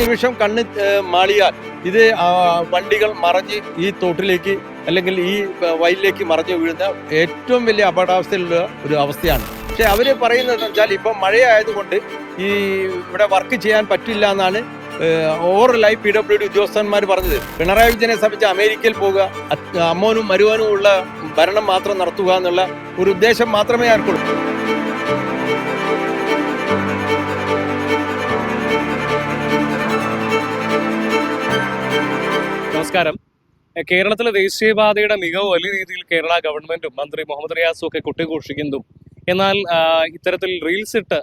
നിമിഷം കണ്ണ് മാളിയാൽ. ഇത് വണ്ടികൾ മറഞ്ഞ് ഈ തോട്ടിലേക്ക് അല്ലെങ്കിൽ ഈ വയലിലേക്ക് മറഞ്ഞു വീഴുന്ന ഏറ്റവും വലിയ അപകടാവസ്ഥയിലുള്ള ഒരു അവസ്ഥയാണ്. പക്ഷെ അവർ പറയുന്നത് വെച്ചാൽ ഇപ്പം മഴയായതുകൊണ്ട് ഈ ഇവിടെ വർക്ക് ചെയ്യാൻ പറ്റില്ല എന്നാണ് ഓവറലായി പി ഡബ്ല്യു ഡി ഉദ്യോഗസ്ഥന്മാർ പറഞ്ഞത്. പിണറായി വിജയനെ സംബന്ധിച്ച് അമേരിക്കയിൽ പോകുക അമ്മോനും മരുവാനും ഉള്ള ഭരണം മാത്രം നടത്തുക എന്നുള്ള ഒരു ഉദ്ദേശം മാത്രമേ ആർക്കുള്ളൂ. നമസ്കാരം. കേരളത്തിലെ ദേശീയപാതയുടെ മികവ് വലിയ രീതിയിൽ കേരള ഗവൺമെന്റും മന്ത്രി മുഹമ്മദ് റിയാസും ഒക്കെ കുട്ടിഘോഷിക്കുന്നതും എന്നാൽ ഇത്തരത്തിൽ റീൽസ് ഇട്ട്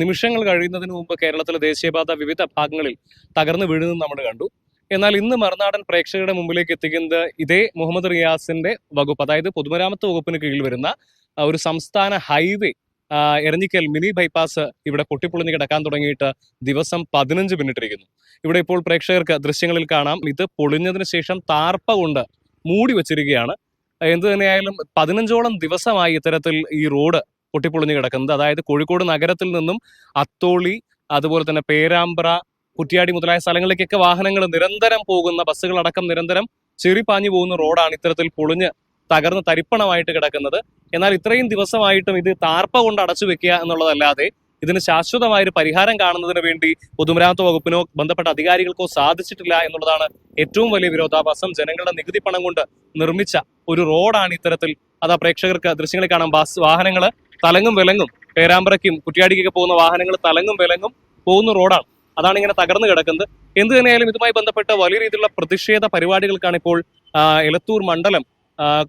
നിമിഷങ്ങൾ കഴിയുന്നതിന് മുമ്പ് കേരളത്തിലെ ദേശീയപാത വിവിധ ഭാഗങ്ങളിൽ തകർന്നു വീഴുന്നത് നമ്മൾ കണ്ടു. എന്നാൽ ഇന്ന് മറുനാടൻ പ്രേക്ഷകരുടെ മുമ്പിലേക്ക് എത്തിക്കുന്നത് ഇതേ മുഹമ്മദ് റിയാസിന്റെ വകുപ്പ് അതായത് പൊതുമരാമത്ത് വകുപ്പിന് കീഴിൽ വരുന്ന ഒരു സംസ്ഥാന ഹൈവേ എരഞ്ഞിക്കൽ മിനി ബൈപ്പാസ് ഇവിടെ പൊട്ടിപ്പൊളിഞ്ഞ് കിടക്കാൻ തുടങ്ങിയിട്ട് ദിവസം പതിനഞ്ച് മിനിറ്റ് ഇരിക്കുന്നു. ഇവിടെ ഇപ്പോൾ പ്രേക്ഷകർക്ക് ദൃശ്യങ്ങളിൽ കാണാം. ഇത് പൊളിഞ്ഞതിന് ശേഷം താർപ്പ കൊണ്ട് മൂടി വച്ചിരിക്കുകയാണ്. എന്ത് തന്നെയായാലും പതിനഞ്ചോളം ദിവസമായി ഇത്തരത്തിൽ ഈ റോഡ് പൊട്ടിപ്പൊളിഞ്ഞ് കിടക്കുന്നത്. അതായത് കോഴിക്കോട് നഗരത്തിൽ നിന്നും അത്തോളി അതുപോലെ തന്നെ പേരാമ്പ്ര കുറ്റിയാടി മുതലായ സ്ഥലങ്ങളിലേക്കൊക്കെ വാഹനങ്ങൾ നിരന്തരം പോകുന്ന ബസ്സുകളടക്കം നിരന്തരം ചെറിപ്പാഞ്ഞു പോകുന്ന റോഡാണ് ഇത്തരത്തിൽ പൊളിഞ്ഞ് തകർന്ന് തരിപ്പണമായിട്ട് കിടക്കുന്നത്. എന്നാൽ ഇത്രയും ദിവസമായിട്ടും ഇത് താർപ്പ കൊണ്ട് അടച്ചു വെക്കുക എന്നുള്ളതല്ലാതെ ഇതിന് ശാശ്വതമായ ഒരു പരിഹാരം കാണുന്നതിന് വേണ്ടി പൊതുമരാമത്ത് വകുപ്പിനോ ബന്ധപ്പെട്ട അധികാരികൾക്കോ സാധിച്ചിട്ടില്ല എന്നുള്ളതാണ് ഏറ്റവും വലിയ വിരോധാഭാസം. ജനങ്ങളുടെ നികുതി പണം കൊണ്ട് നിർമ്മിച്ച ഒരു റോഡാണ് ഇത്തരത്തിൽ. അതാ പ്രേക്ഷകർക്ക് ദൃശ്യങ്ങളിൽ കാണാം. ബസ് വാഹനങ്ങൾ തലങ്ങും വിലങ്ങും. പേരാമ്പ്രയ്ക്കും കുറ്റിയാടിക്കൊക്കെ പോകുന്ന വാഹനങ്ങൾ തലങ്ങും വിലങ്ങും പോകുന്ന റോഡാണ്. അതാണ് ഇങ്ങനെ തകർന്നു കിടക്കുന്നത്. എന്ത് തന്നെയായാലും ഇതുമായി ബന്ധപ്പെട്ട വലിയ രീതിയിലുള്ള പ്രതിഷേധ പരിപാടികൾക്കാണ് ഇപ്പോൾ ആ, എലത്തൂർ മണ്ഡലം ആ,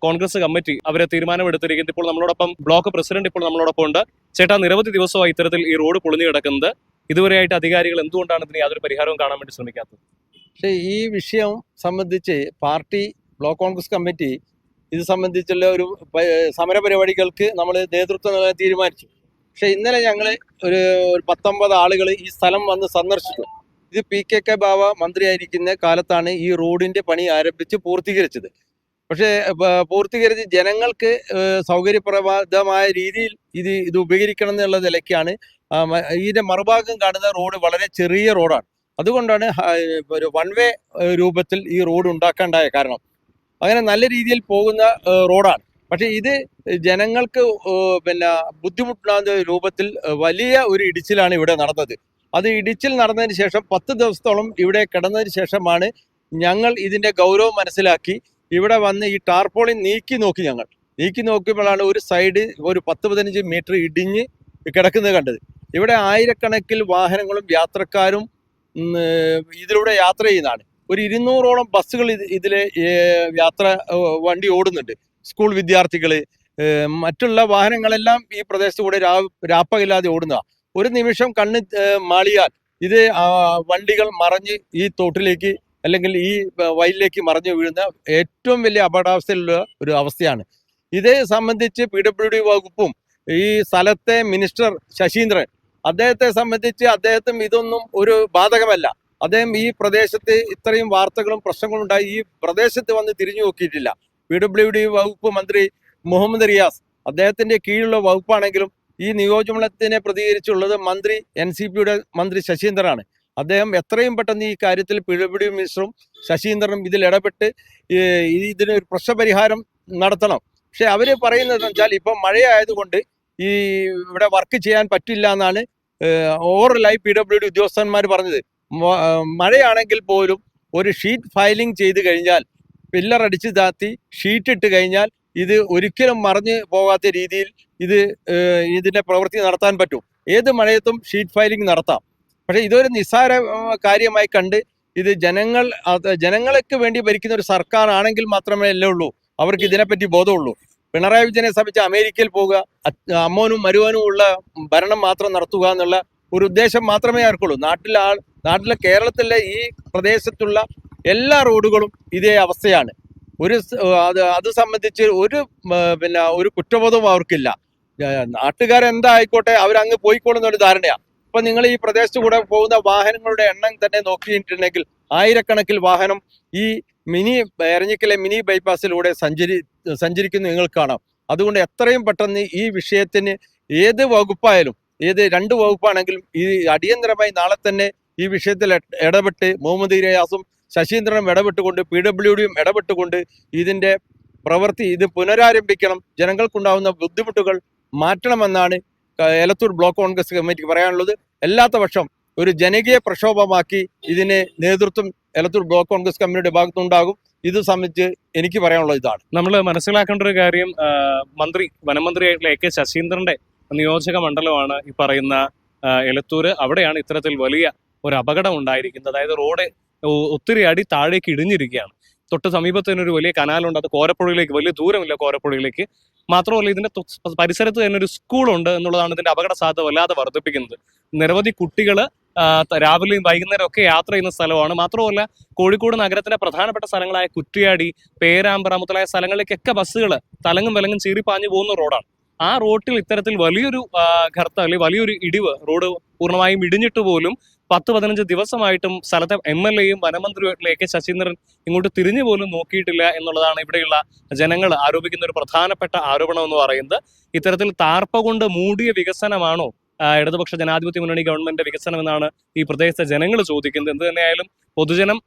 കോൺഗ്രസ് കമ്മിറ്റി അവരെ തീരുമാനമെടുത്തിരിക്കുന്നത് ഇപ്പോൾ നമ്മളോടൊപ്പം ബ്ലോക്ക് പ്രസിഡന്റ് ഇപ്പോൾ നമ്മളോടൊപ്പം ഉണ്ട്. ചേട്ടാ നിരവധി ദിവസമായി ഇത്തരത്തിൽ ഈ റോഡ് പൊളിഞ്ഞു കിടക്കുന്നത്. ഇതുവരെയായിട്ട് അധികാരികൾ എന്തുകൊണ്ടാണ് ഇതിന് യാതൊരു പരിഹാരവും കാണാൻ വേണ്ടി ശ്രമിക്കാത്തത്? പക്ഷേ ഈ വിഷയം സംബന്ധിച്ച് പാർട്ടി ബ്ലോക്ക് കോൺഗ്രസ് കമ്മിറ്റി ഇത് സംബന്ധിച്ചുള്ള ഒരു സമരപരിപാടികൾക്ക് സമര പരിപാടികൾക്ക് നമ്മൾ നേതൃത്വം നൽകാൻ തീരുമാനിച്ചു. പക്ഷേ ഇന്നലെ ഞങ്ങൾ ഒരു ഒരു പത്തൊമ്പത് ആളുകൾ ഈ സ്ഥലം വന്ന് സന്ദർശിച്ചു. ഇത് പി കെ കെ ബാബ മന്ത്രിയായിരിക്കുന്ന കാലത്താണ് ഈ റോഡിന്റെ പണി ആരംഭിച്ച് പൂർത്തീകരിച്ചത്. പക്ഷേ പൂർത്തീകരിച്ച് ജനങ്ങൾക്ക് സൗകര്യപ്രദമായ രീതിയിൽ ഇത് ഇത് ഉപകരിക്കണം എന്നുള്ള നിലയ്ക്കാണ് ഇതിന്റെ മറുഭാഗം കാണുന്ന റോഡ് വളരെ ചെറിയ റോഡാണ്. അതുകൊണ്ടാണ് ഒരു വൺ വേ രൂപത്തിൽ ഈ റോഡ് ഉണ്ടാക്കാണ്ടായ കാരണം. അങ്ങനെ നല്ല രീതിയിൽ പോകുന്ന റോഡാണ്. പക്ഷേ ഇത് ജനങ്ങൾക്ക് പിന്നെ ബുദ്ധിമുട്ടുണ്ടാകുന്ന രൂപത്തിൽ വലിയ ഒരു ഇടിച്ചിലാണ് ഇവിടെ നടന്നത്. അത് ഇടിച്ചിൽ നടന്നതിന് ശേഷം പത്ത് ദിവസത്തോളം ഇവിടെ കിടന്നതിന് ശേഷമാണ് ഞങ്ങൾ ഇതിന്റെ ഗൗരവം മനസ്സിലാക്കി ഇവിടെ വന്ന് ഈ ടാർപോളിൻ നീക്കി നോക്കി ഞങ്ങൾ. നീക്കി നോക്കിയപ്പോഴാണ് ഒരു സൈഡ് ഒരു പത്ത് പതിനഞ്ച് മീറ്റർ ഇടിഞ്ഞ് കിടക്കുന്നത് കണ്ടത്. ഇവിടെ ആയിരക്കണക്കിൽ വാഹനങ്ങളും യാത്രക്കാരും ഇതിലൂടെ യാത്ര ചെയ്യുന്നതാണ്. ഒരു ഇരുന്നൂറോളം ബസ്സുകൾ ഇത് ഇതിലെ യാത്ര വണ്ടി ഓടുന്നുണ്ട്. സ്കൂൾ വിദ്യാർത്ഥികൾ മറ്റുള്ള വാഹനങ്ങളെല്ലാം ഈ പ്രദേശത്ത് കൂടെ രാ രാപ്പകില്ലാതെ ഓടുന്ന ഒരു നിമിഷം കണ്ണ് മാളിയാൽ ഇത് വണ്ടികൾ മറഞ്ഞ് ഈ തോട്ടിലേക്ക് അല്ലെങ്കിൽ ഈ വയലിലേക്ക് മറഞ്ഞു വീഴുന്ന ഏറ്റവും വലിയ അപകടാവസ്ഥയിലുള്ള ഒരു അവസ്ഥയാണ്. ഇതേ സംബന്ധിച്ച് പി ഡബ്ല്യു ഡി വകുപ്പും ഈ സ്ഥലത്തെ മിനിസ്റ്റർ ശശീന്ദ്രൻ അദ്ദേഹത്തെ സംബന്ധിച്ച് അദ്ദേഹത്തിന് ഇതൊന്നും ഒരു ബാധകമല്ല. അദ്ദേഹം ഈ പ്രദേശത്ത് ഇത്രയും വാർത്തകളും പ്രശ്നങ്ങളും ഉണ്ടായി. ഈ പ്രദേശത്ത് വന്ന് തിരിഞ്ഞു നോക്കിയിട്ടില്ല. പി ഡബ്ല്യു ഡി വകുപ്പ് മന്ത്രി മുഹമ്മദ് റിയാസ് അദ്ദേഹത്തിന്റെ കീഴിലുള്ള വകുപ്പാണെങ്കിലും ഈ നിയോജമനത്തിനെ പ്രതികരിച്ചുള്ളത് മന്ത്രി എൻ സി പിയുടെ മന്ത്രി ശശീന്ദ്രനാണ്. അദ്ദേഹം എത്രയും പെട്ടെന്ന് ഈ കാര്യത്തിൽ പിഴപിടി മിശ്രും ശശീന്ദ്രനും ഇതിൽ ഇടപെട്ട് ഈ ഇതിന് ഒരു പ്രശ്നപരിഹാരം നടത്തണം. പക്ഷെ അവർ പറയുന്നത് വെച്ചാൽ ഇപ്പം മഴയായതുകൊണ്ട് ഈ ഇവിടെ വർക്ക് ചെയ്യാൻ പറ്റില്ല എന്നാണ് ഓവറലായി പി ഡബ്ല്യു ഡി ഉദ്യോഗസ്ഥന്മാർ പറഞ്ഞത്. മഴയാണെങ്കിൽ പോലും ഒരു ഷീറ്റ് ഫയലിംഗ് ചെയ്ത് കഴിഞ്ഞാൽ പില്ലർ അടിച്ച് താത്തി ഷീറ്റ് ഇട്ട് കഴിഞ്ഞാൽ ഇത് ഒരിക്കലും മറിഞ്ഞ് പോകാത്ത രീതിയിൽ ഇത് ഇതിന്റെ പ്രവൃത്തി നടത്താൻ പറ്റും. ഏത് മഴയത്തും ഷീറ്റ് ഫയലിംഗ് നടത്താം. പക്ഷെ ഇതൊരു നിസ്സാര കാര്യമായി കണ്ട് ഇത് ജനങ്ങൾ ജനങ്ങൾക്ക് വേണ്ടി ഭരിക്കുന്ന ഒരു സർക്കാർ ആണെങ്കിൽ മാത്രമേ അല്ലേ ഉള്ളൂ. അവർക്ക് ഇതിനെപ്പറ്റി ബോധമുള്ളൂ. പിണറായി വിജയനെ സംബന്ധിച്ച് അമേരിക്കയിൽ പോവുക അമ്മോനും മരുവാനും ഉള്ള ഭരണം മാത്രം നടത്തുക എന്നുള്ള ഒരു ഉദ്ദേശം മാത്രമേ ആർക്കുള്ളൂ. നാട്ടിലെ ആൾ നാട്ടിലെ കേരളത്തിലെ ഈ പ്രദേശത്തുള്ള എല്ലാ റോഡുകളും ഇതേ അവസ്ഥയാണ്. ഒരു അത് അത് സംബന്ധിച്ച് ഒരു പിന്നെ ഒരു കുറ്റബോധവും അവർക്കില്ല. നാട്ടുകാരെന്തായിക്കോട്ടെ അവരങ്ങ് പോയിക്കോളുന്നൊരു ധാരണയാണ് ഇപ്പൊ നിങ്ങൾ ഈ പ്രദേശത്ത് കൂടെ പോകുന്ന വാഹനങ്ങളുടെ എണ്ണം തന്നെ നോക്കിയിട്ടുണ്ടെങ്കിൽ ആയിരക്കണക്കിൽ വാഹനം ഈ മിനി എരഞ്ഞിക്കലെ മിനി ബൈപ്പാസിലൂടെ സഞ്ചരി സഞ്ചരിക്കുന്നു നിങ്ങൾ കാണാം. അതുകൊണ്ട് എത്രയും പെട്ടെന്ന് ഈ വിഷയത്തിന് ഏത് വകുപ്പായാലും ഏത് രണ്ട് വകുപ്പാണെങ്കിലും ഈ അടിയന്തരമായി നാളെ തന്നെ ഈ വിഷയത്തിൽ ഇടപെട്ട് മുഹമ്മദ് ഇരയാസും ശശീന്ദ്രനും ഇടപെട്ടുകൊണ്ട് പി ഡബ്ല്യു ഡിയും ഇടപെട്ടുകൊണ്ട് ഇതിന്റെ പ്രവൃത്തി ഇത് പുനരാരംഭിക്കണം. ജനങ്ങൾക്കുണ്ടാവുന്ന ബുദ്ധിമുട്ടുകൾ മാറ്റണമെന്നാണ് എലത്തൂർ ബ്ലോക്ക് കോൺഗ്രസ് കമ്മിറ്റിക്ക് പറയാനുള്ളത് അല്ലാത്ത പക്ഷം ഒരു ജനകീയ പ്രക്ഷോഭമാക്കി ഇതിന് നേതൃത്വം എലത്തൂർ ബ്ലോക്ക് കോൺഗ്രസ് കമ്മിറ്റിയുടെ ഭാഗത്തുനിന്നുണ്ടാകും. ഇത് സംബന്ധിച്ച് എനിക്ക് പറയാനുള്ളത് ഇതാണ്. നമ്മൾ മനസ്സിലാക്കേണ്ട ഒരു കാര്യം മന്ത്രി വനമന്ത്രിയായിട്ടുള്ള എ കെ ശശീന്ദ്രന്റെ നിയോജക മണ്ഡലമാണ് ഈ പറയുന്ന എലത്തൂര് അവിടെയാണ് ഇത്തരത്തിൽ വലിയ ഒരു അപകടം ഉണ്ടായിരിക്കുന്നത്. അതായത് റോഡ് ഒത്തിരി അടി താഴേക്ക് ഇടിഞ്ഞിരിക്കുകയാണ്. തൊട്ട് സമീപത്ത് ഒരു വലിയ കനാലുണ്ട്. അത് കോരപ്പുഴയിലേക്ക് വലിയ ദൂരമില്ല കോരപ്പുഴയിലേക്ക്. മാത്രമല്ല ഇതിന്റെ പരിസരത്ത് തന്നെ ഒരു സ്കൂളുണ്ട് എന്നുള്ളതാണ് ഇതിന്റെ അപകട സാധ്യത വല്ലാതെ വർദ്ധിപ്പിക്കുന്നത്. നിരവധി കുട്ടികൾ രാവിലെയും വൈകുന്നേരം ഒക്കെ യാത്ര ചെയ്യുന്ന സ്ഥലമാണ്. മാത്രമല്ല കോഴിക്കോട് നഗരത്തിലെ പ്രധാനപ്പെട്ട സ്ഥലങ്ങളായ കുറ്റിയാടി പേരാമ്പ്ര മുതലായ സ്ഥലങ്ങളിലേക്കൊക്കെ ബസ്സുകൾ തലങ്ങും വിലങ്ങും ചീറിപ്പാഞ്ഞു പോകുന്ന റോഡാണ്. ആ റോട്ടിൽ ഇത്തരത്തിൽ വലിയൊരു ഘർത്ത അല്ലെങ്കിൽ വലിയൊരു ഇടിവ് റോഡ് പൂർണമായും ഇടിഞ്ഞിട്ട് പോലും പത്ത് പതിനഞ്ച് ദിവസമായിട്ടും സ്ഥലത്തെ എം എൽ എയും വനമന്ത്രിയുമായിട്ടുള്ള എ ശശീന്ദ്രൻ ഇങ്ങോട്ട് തിരിഞ്ഞു പോലും നോക്കിയിട്ടില്ല എന്നുള്ളതാണ് ഇവിടെയുള്ള ജനങ്ങൾ ആരോപിക്കുന്ന ഒരു പ്രധാനപ്പെട്ട ആരോപണം എന്ന് പറയുന്നത്. ഇത്തരത്തിൽ താർപ്പ കൊണ്ട് മൂടിയ വികസനമാണോ ഇടതുപക്ഷ ജനാധിപത്യ മുന്നണി ഗവൺമെന്റ് വികസനം എന്നാണ് ഈ പ്രദേശത്തെ ജനങ്ങൾ ചോദിക്കുന്നത്. എന്ത് തന്നെയായാലും പൊതുജനം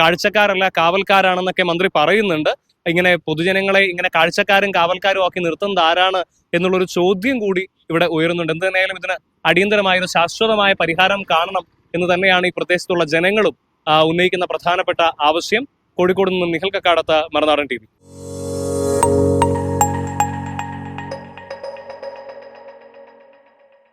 കാഴ്ചക്കാരല്ല കാവൽക്കാരാണെന്നൊക്കെ മന്ത്രി പറയുന്നുണ്ട്. ഇങ്ങനെ പൊതുജനങ്ങളെ ഇങ്ങനെ കാഴ്ചക്കാരും കാവൽക്കാരും ആക്കി നിർത്തുന്നത് ആരാണ് എന്നുള്ളൊരു ചോദ്യം കൂടി ഇവിടെ ഉയരുന്നുണ്ട്. എന്ത് തന്നെയായാലും ഇതിന് അടിയന്തരമായ ഒരു ശാശ്വതമായ പരിഹാരം കാണണം എന്ന് തന്നെയാണ് ഈ പ്രദേശത്തുള്ള ജനങ്ങളും ഉന്നയിക്കുന്ന പ്രധാനപ്പെട്ട ആവശ്യം. കോഴിക്കോട് നിന്നും നിഹൽ കക്കാടത്ത് മറുനാടൻ ടി